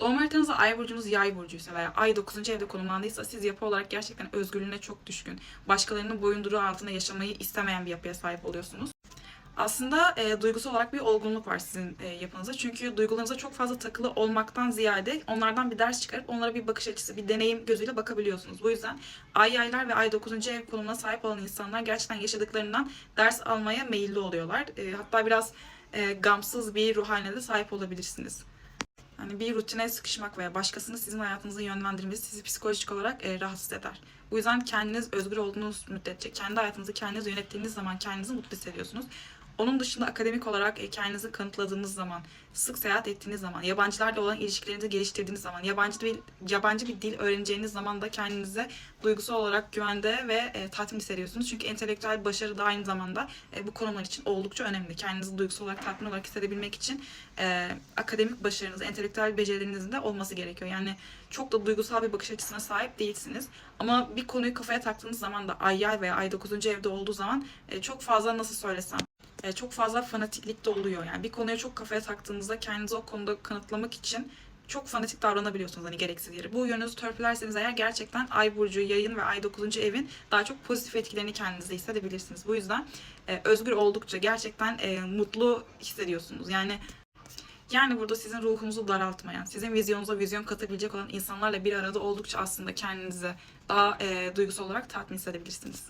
Doğum haritanızda ay burcunuz yay burcuysa veya ay 9. evde konumlandıysa siz yapı olarak gerçekten özgürlüğüne çok düşkün, başkalarının boyunduruğu altında yaşamayı istemeyen bir yapıya sahip oluyorsunuz. Aslında e, duygusal olarak bir olgunluk var sizin e, yapınızda. Çünkü duygularınıza çok fazla takılı olmaktan ziyade onlardan bir ders çıkarıp onlara bir bakış açısı, bir deneyim gözüyle bakabiliyorsunuz. Bu yüzden ay yaylar ve ay 9. ev konumuna sahip olan insanlar gerçekten yaşadıklarından ders almaya meyilli oluyorlar. E, hatta biraz e, gamsız bir ruh haline de sahip olabilirsiniz. Yani bir rutine sıkışmak veya başkasının sizin hayatınızı yönlendirmesi sizi psikolojik olarak e, rahatsız eder. Bu yüzden kendiniz özgür olduğunuz müddetçe, kendi hayatınızı kendiniz yönettiğiniz zaman kendinizi mutlu hissediyorsunuz. Onun dışında akademik olarak e, kendinizi kanıtladığınız zaman, sık seyahat ettiğiniz zaman, yabancılarla olan ilişkilerinizi geliştirdiğiniz zaman, yabancı bir, yabancı bir dil öğreneceğiniz zaman da kendinize duygusal olarak güvende ve e, tatmin hissediyorsunuz. Çünkü entelektüel başarı da aynı zamanda e, bu konular için oldukça önemli. Kendinizi duygusal olarak tatmin olarak hissedebilmek için e, akademik başarınız, entelektüel becerilerinizin de olması gerekiyor. Yani çok da duygusal bir bakış açısına sahip değilsiniz. Ama bir konuyu kafaya taktığınız zaman da ay yay veya ay 9. evde olduğu zaman e, çok fazla nasıl söylesem e, çok fazla fanatiklik de oluyor. Yani bir konuya çok kafaya taktığınızda kendinizi o konuda kanıtlamak için çok fanatik davranabiliyorsunuz hani gereksiz yere. Bu yönünüzü törpülerseniz eğer gerçekten Ay burcu, yayın ve Ay 9. evin daha çok pozitif etkilerini kendinizde hissedebilirsiniz. Bu yüzden e, özgür oldukça gerçekten e, mutlu hissediyorsunuz. Yani yani burada sizin ruhunuzu daraltmayan, sizin vizyonunuza vizyon katabilecek olan insanlarla bir arada oldukça aslında kendinizi daha e, duygusal olarak tatmin hissedebilirsiniz.